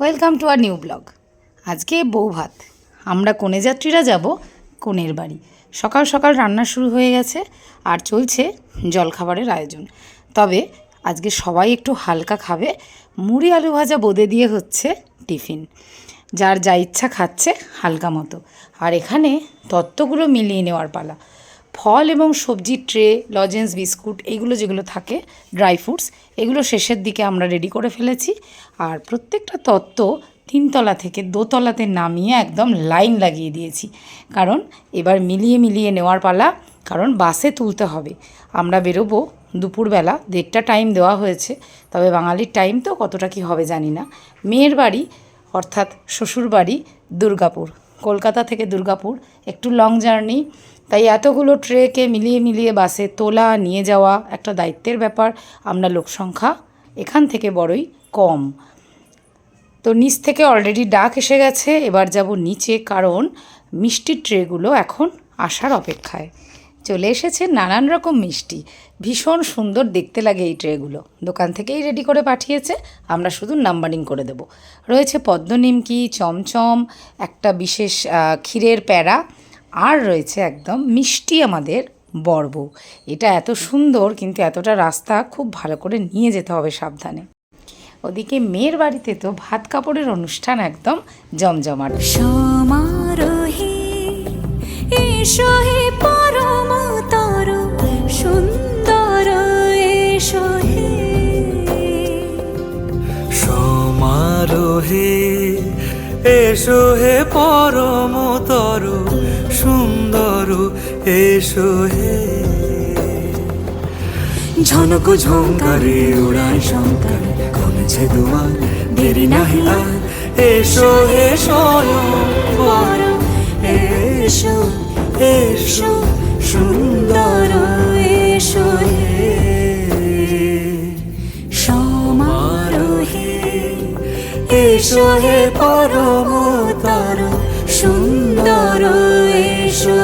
Welcome to our new blog. আজকে বউ ভাত। আমরা কনে যাত্রীরা যাব? কনের বাড়ি? সকাল সকাল রান্না শুরু হয়ে গেছে আর চলছে জলখাবারের আয়োজন। তবে আজকে সবাই একটু হালকা খাবে। মুড়ি আলু ভাজা বোঁদে দিয়ে হচ্ছে টিফিন। যার যা ইচ্ছা খাচ্ছে হালকা মতো। আর এখানে তত্ত্বগুলো মিলিয়ে নেওয়ার পালা। ফল এবং সবজির ট্রে, লজেন্স বিস্কুট, এগুলো যেগুলো থাকে, ড্রাই ফ্রুটস, এগুলো শেষের দিকে আমরা রেডি করে ফেলেছি। আর প্রত্যেকটা তত্ত্ব তিনতলা থেকে দোতলাতে নামিয়ে একদম লাইন লাগিয়ে দিয়েছি। কারণ এবার মিলিয়ে মিলিয়ে নেওয়ার পালা, কারণ বাসে তুলতে হবে। আমরা বেরোবো দুপুরবেলা, দেড়টা টাইম দেওয়া হয়েছে, তবে বাঙালির টাইম তো কতটা কি হবে জানি না। মেয়ের বাড়ি, অর্থাৎ শ্বশুর বাড়ি দুর্গাপুর। কলকাতা থেকে দুর্গাপুর, একটু লং জার্নি তাই এতগুলো ট্রেকে মিলিয়ে মিলিয়ে বাসে তোলা, নিয়ে যাওয়া একটা দায়িত্বের ব্যাপার। আমরা লোকসংখ্যা এখান থেকে বড়ই কম। তো নিচ থেকে অলরেডি ডাক এসে গেছে, এবার যাব নিচে কারণ মিষ্টির ট্রেগুলো এখন আসার অপেক্ষায়। চলে এসেছে নানান রকম মিষ্টি। ভীষণ সুন্দর দেখতে লাগে এই ট্রেগুলো। দোকান থেকেই রেডি করে পাঠিয়েছে, আমরা শুধু নাম্বারিং করে দেব। রয়েছে পদ্ম নিমকি, চমচম, একটা বিশেষ ক্ষীরের প্যাড়া আর রয়েছে একদম মিষ্টি আমাদের বর্ব। এটা এত সুন্দর কিন্তু এতটা রাস্তা খুব ভালো করে নিয়ে যেতে হবে সাবধানে। ওদিকে মেয়ের বাড়িতে তো ভাত কাপড়ের অনুষ্ঠান একদম জমজমাট। সমারোহে এসো হে পরমতর সুন্দর এসো হে। সমারোহে এসো হে এসো হে। ঝনক ঝঙ্কারে উড়ায় শঙ্কর কমেছে দুয়ার, দেরি নাহি আর। এসো বর এসো এসো, সুন্দর, এসো সমারোহে, এসো হে পরমতর সুন্দর, এসো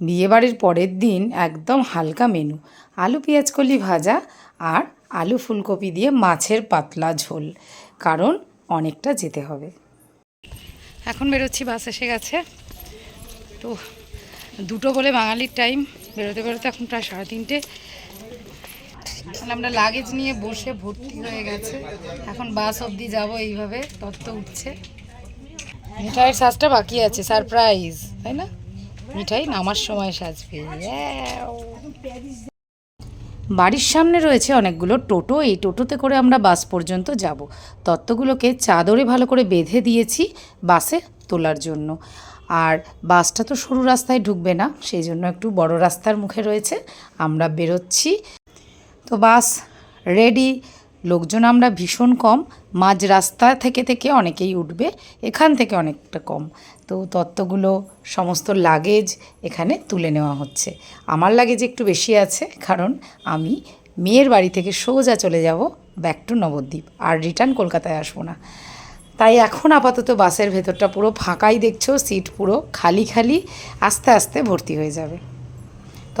বিয়েবাড়ির পরের দিন একদম হালকা মেনু। আলু পেঁয়াজ কলি ভাজা আর আলু ফুলকপি দিয়ে মাছের পাতলা ঝোল, কারণ অনেকটা যেতে হবে। এখন বেরোচ্ছি, বাস এসে গেছে। তো দুটো বলে বাঙালির টাইম বেরোতে বেরোতে এখন প্রায় সাড়ে তিনটে। আমরা লাগেজ নিয়ে বসে ভর্তি হয়ে গেছে। এখন বাস অবধি যাব এইভাবে, তত্ত্ব উঠছে। মিঠাইয়ের সাজটা বাকি আছে সারপ্রাইজ তাই না? মিঠাই নামার সময় সাজবে বাড়ির সামনে রয়েছে অনেকগুলো টোটো, এই টোটোতে করে আমরা বাস পর্যন্ত যাব। তত্ত্বগুলোকে চাদরে ভালো করে বেঁধে দিয়েছি বাসে তোলার জন্য। আর বাসটা তো সরু রাস্তায় ঢুকবে না, সেই জন্য একটু বড় রাস্তার মুখে রয়েছে। আমরা বেরোচ্ছি। তো বাস রেডি লোকজন আমরা ভীষণ কম। মাঝ রাস্তা থেকে থেকে অনেকেই উঠবে, এখান থেকে অনেকটা কম। তো তত্ত্বগুলো, সমস্ত লাগেজ এখানে তুলে নেওয়া হচ্ছে। আমার লাগেজ একটু বেশি আছে, কারণ আমি মেয়ের বাড়ি থেকে সোজা চলে যাব ব্যাক টু নবদ্বীপ, আর রিটার্ন কলকাতায় আসব না। তাই এখন আপাতত বাসের ভেতরটা পুরো ফাঁকাই দেখছ, সিট পুরো খালি খালি, আস্তে আস্তে ভর্তি হয়ে যাবে।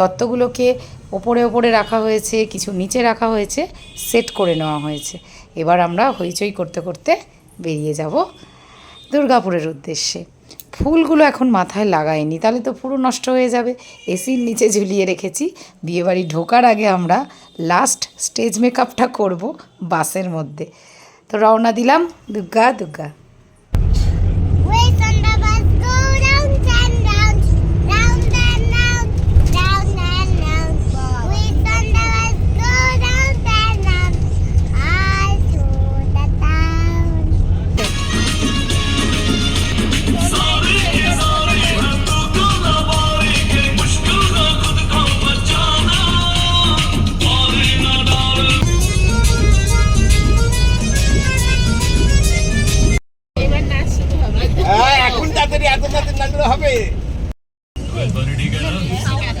তত্ত্বগুলোকে ওপরে ওপরে রাখা হয়েছে, কিছু নিচে রাখা হয়েছে, সেট করে নেওয়া হয়েছে। এবার আমরা হইচই করতে করতে বেরিয়ে যাব দুর্গাপুরের উদ্দেশ্যে। ফুলগুলো এখন মাথায় লাগাইনি, তাহলে তো পুরো নষ্ট হয়ে যাবে। এসির নিচে ঝুলিয়ে রেখেছি। বিয়েবাড়ি ঢোকার আগে আমরা লাস্ট স্টেজ মেকআপটা করব বাসের মধ্যে। তো রওনা দিলাম দুর্গা দুর্গা। 你好我的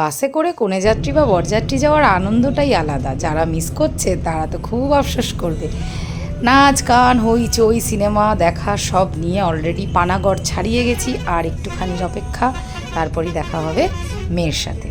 বাসে করে কোনে যাত্রী বা বরযাত্রী যাওয়ার আনন্দটাই আলাদা। যারা মিস করছে, তারা তো খুব আফসোস করবে। নাচ, গান হইচই সিনেমা, দেখা সব নিয়ে অলরেডি পানাগড় ছাড়িয়ে গেছি। আর একটুখানির অপেক্ষা, তারপরেই দেখা হবে মেয়ের সাথে।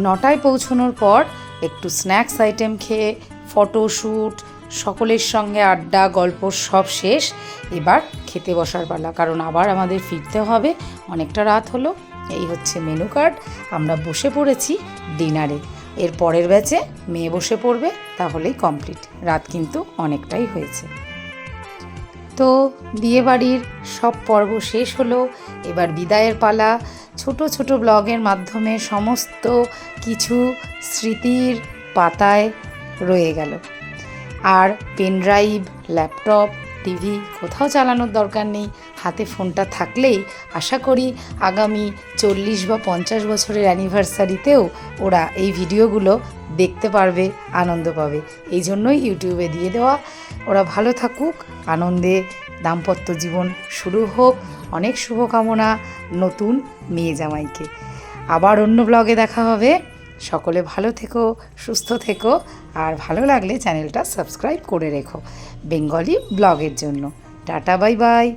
নটায় পৌঁছানোর পর একটু স্ন্যাক্স আইটেম খেয়ে, ফটোশ্যুট, সকলের সঙ্গে আড্ডা, গল্প সব শেষ। এবার খেতে বসার পালা, কারণ আবার আমাদের ফিরতে হবে। অনেকটা রাত হলো। এই হচ্ছে মেনু কার্ড। আমরা বসে পড়েছি ডিনারে। এর পরের ব্যাচে মেয়ে বসে পড়বে, তাহলেই কমপ্লিট। রাত কিন্তু অনেকটাই হয়েছে। তো বিয়েবাড়ির সব পর্ব শেষ হলো। এবার বিদায়ের পালা। ছোট ছোট ব্লগের মাধ্যমে সমস্ত কিছু স্মৃতির পাতায় রয়ে গেল। আর পেনড্রাইভ ল্যাপটপ, টিভি কোথাও চালানোর দরকার নেই। হাতে ফোনটা থাকলেই আশা করি আগামী চল্লিশ বা পঞ্চাশ বছরের অ্যানিভার্সারিতেও ওরা এই ভিডিওগুলো দেখতে পারবে, আনন্দ পাবে। এই জন্যই ইউটিউবে দিয়ে দেওয়া ওরা ভালো থাকুক, আনন্দে দাম্পত্য জীবন শুরু হোক, অনেক শুভকামনা নতুন মেয়ে জামাইকে। আবার অন্য ব্লগে দেখা হবে। সকলে ভালো থেকো, সুস্থ থেকো, আর ভালো লাগলে চ্যানেলটা সাবস্ক্রাইব করে রেখো। বেঙ্গলি ব্লগের জন্য। Tata, bye bye.